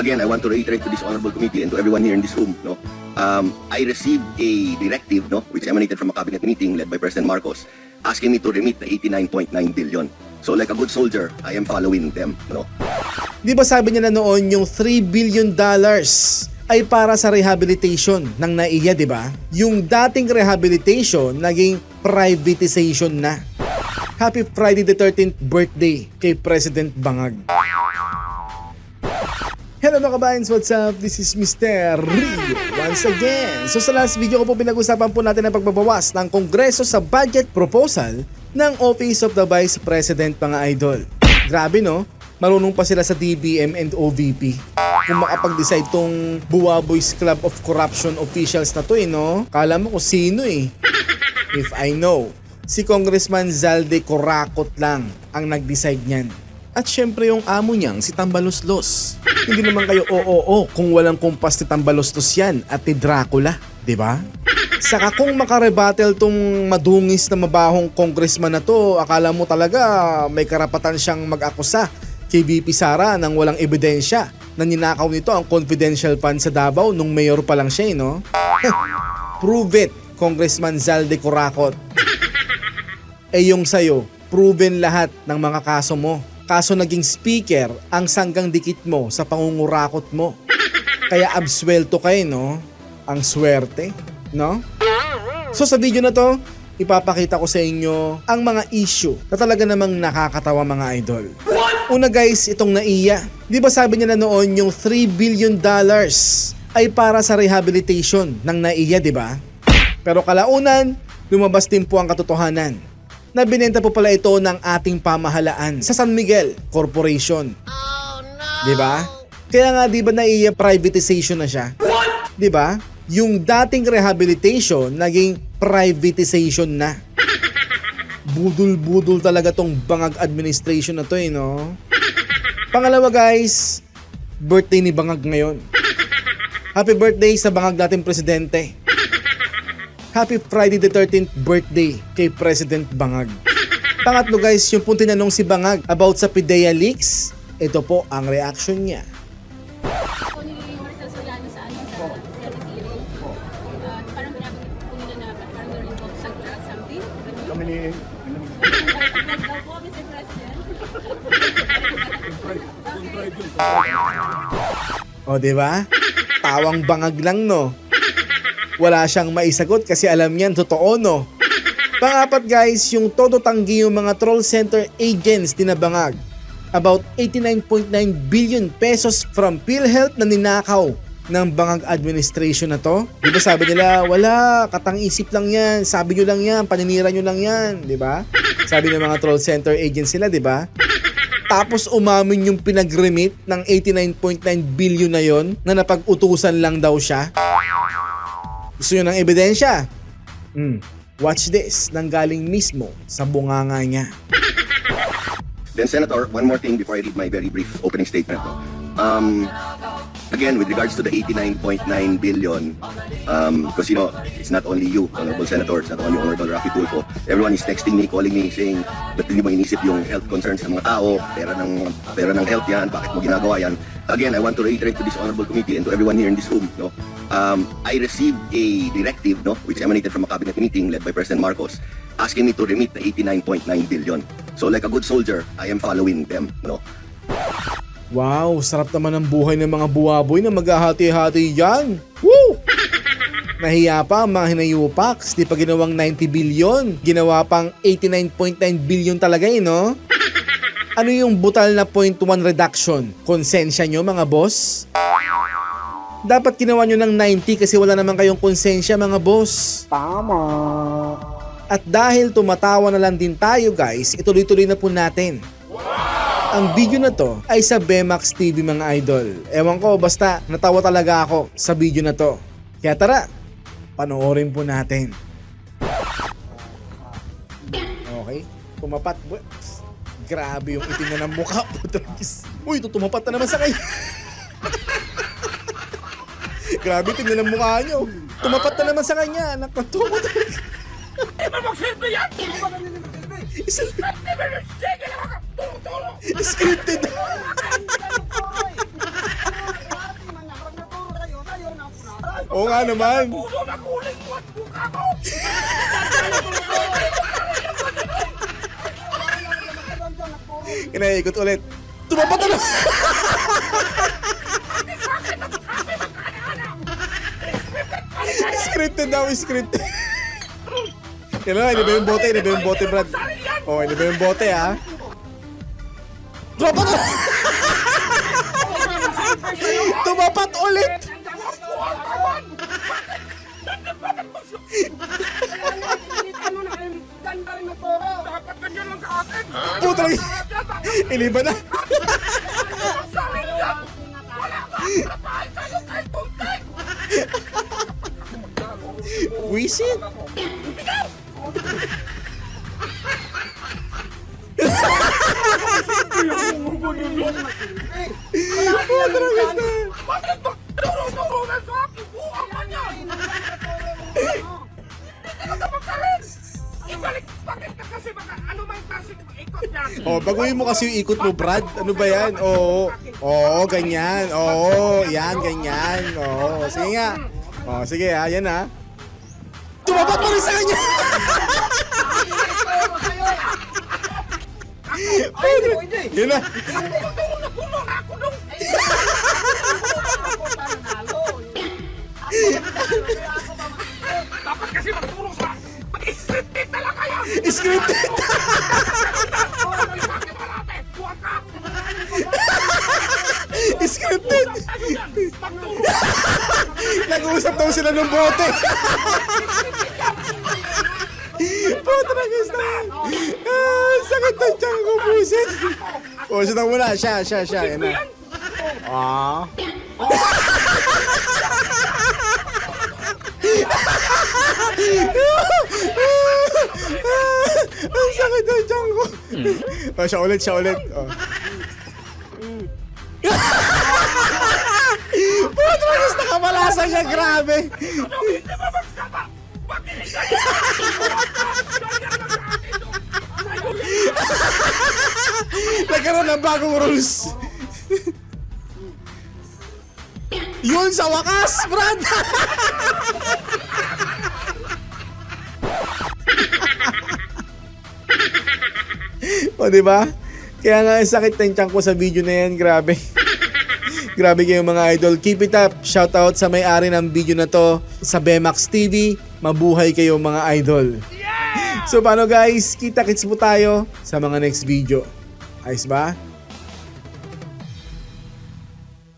again, I want to reiterate to this honorable committee and to everyone here in this room, no, um, I received a directive, no, which emanated from a cabinet meeting led by President Marcos, asking me to remit the 89.9 billion. So like a good soldier, I am following them, no. Di ba sabi niya na noon yung 3 billion dollars ay para sa rehabilitation ng NAIA, di ba? Yung dating rehabilitation naging privatization na. Happy Friday the 13th birthday kay President Bangag. Hello mga kabayans, what's up? This is Mr. Rio once again. So sa last video ko po pinag-usapan po natin ang pagbabawas ng Kongreso sa budget proposal ng Office of the Vice President mga idol. Grabe no? Marunong pa sila sa DBM and OVP. Kung makapag-decide tong Buwa Boys Club of Corruption officials na to eh no? Kala mo kung sino eh. If I know, si Congressman Zalde Corakot lang ang nag-decide niyan. At syempre yung amo niyang si Tambaloslos. Hindi naman kayo oo kung walang kumpas ni Tambaloslos yan at ni Dracula, di ba? Saka kung makarebattle tong madungis na mabahong congressman na to, akala mo talaga may karapatan siyang mag-akusa kay VP Sara nang walang ebidensya na ninakaw nito ang confidential fund sa Davao nung mayor pa lang siya, eh, no? Prove it, Congressman Zalde Corakot. Eh yung sayo, proven lahat ng mga kaso mo. Kaso naging speaker ang sanggang dikit mo sa pangungurakot mo. Kaya absuelto kayo, no? Ang swerte, no? So sa video na to, ipapakita ko sa inyo ang mga issue na talaga namang nakakatawa mga idol. Una guys, itong naiya. Di ba sabi niya na noon yung 3 billion dollars ay para sa rehabilitation ng naiya, di ba? Pero kalaunan, lumabas din po ang katotohanan na binenta po pala ito ng ating pamahalaan sa San Miguel Corporation. Di ba? Kaya nga di ba naiya privatization na siya? Di ba? Yung dating rehabilitation naging privatization na. Budol-budol talaga tong bangag administration na to eh, no? Pangalawa guys, birthday ni Bangag ngayon. Happy birthday sa Bangag dating presidente. Happy Friday the 13th birthday kay President Bangag. Pangatlo guys, yung punti tinanong si Bangag about sa PIDEA leaks, ito po ang reaction niya. Kami ni. O, di ba? Tawang bangag lang, no? Wala siyang maisagot kasi alam niyan totoo, no? Pangapat guys, yung todo tanggi yung mga troll center agents tinabangag. About 89.9 billion pesos from PhilHealth na ninakaw ng bangag administration na to. Di ba sabi nila, wala, katang-isip lang yan, sabi nyo lang yan, paninira nyo lang yan, di ba? Sabi ng mga troll center agents sila, di ba? Tapos umamin yung pinag-remit ng 89.9 billion na yon na napag-utusan lang daw siya. Gusto nyo ng ebidensya? Hmm. Watch this, nanggaling mismo sa bunganga niya. Then Senator, one more thing before I read my very brief opening statement. no? Um, again, with regards to the 89.9 billion, um, because you know, it's not only you, Honorable Senator, it's not only Honorable Rafi Tulfo. Everyone is texting me, calling me, saying, ba't hindi mo inisip yung health concerns ng mga tao, pera ng, pera ng health yan, bakit mo ginagawa yan? Again, I want to reiterate to this honorable committee and to everyone here in this room, no, um, I received a directive, no, which emanated from a cabinet meeting led by President Marcos, asking me to remit the 89.9 billion. So like a good soldier, I am following them, no. Wow, sarap naman ang buhay ng mga buwaboy na maghahati-hati yan. Woo! Nahiya pa ang mga hinayupaks, di pa ginawang 90 billion. Ginawa pang 89.9 billion talaga eh, no? Ano yung butal na 0.1 reduction? Konsensya nyo mga boss? Dapat ginawa nyo ng 90 kasi wala naman kayong konsensya mga boss. Tama. At dahil tumatawa na lang din tayo guys, ituloy-tuloy na po natin. Ang video na to ay sa Bemax TV mga idol. Ewan ko, basta natawa talaga ako sa video na to. Kaya tara, panoorin po natin. Okay, tumapat. Bu- Grabe yung itim na ng mukha po, Travis. Uy, tutumapat na naman sa kanya. Grabe, tingnan ang mukha nyo. Tumapat na naman sa kanya. Nakatumo talaga. Hindi mo yan! Hindi mo magsilbi! Hindi! Scripted! Oo nga naman. Kinaikot ulit. Tumapat na! scripted daw, scripted. Yan na, hindi ba yung bote? Hindi ba yung bote, Brad? Oh, hindi ba yung bote, ha? Tumapat ulit! Tumapat ulit! Lang sa akin! Puta lang! Iliba na! Sabi niya! Wala ka! Kahit kunti! Wisit! Bakit Oh, baguhin mo kasi yung ikot mo, Brad. Ano ba yan? Oo. Oo, ganyan. Oo, yan, ganyan. Oo, sige nga. Oh, sige ha, yan ha. Tumapat pa rin sa kanya! Yan na. Dapat kasi magturo Scripted! Scripted! Nag-uusap daw sila ng bote. Puta na gusto. Ah, sakit ng tiyan ko, buset. Oh, siya muna. Siya, siya, siya. Yan na. Ah. Ang sakit ng tiyan ko. Oh, siya ulit, siya ulit. Oh. Puta na gusto ka malasa niya, grabe. Nagkaroon ng bagong rules. Yun sa wakas, Brad! O, di ba? Kaya nga sakit ng tiyan ko sa video na yan, grabe. grabe kayo mga idol. Keep it up. Shout out sa may-ari ng video na to sa Bemax TV. Mabuhay kayo mga idol. So paano guys, kita-kits po tayo sa mga next video. Ayos ba?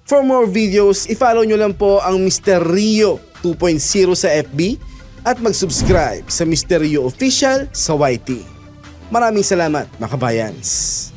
For more videos, i-follow nyo lang po ang Mr. Rio 2.0 sa FB at mag-subscribe sa Mr. Rio Official sa YT. Maraming salamat, mga kabayans.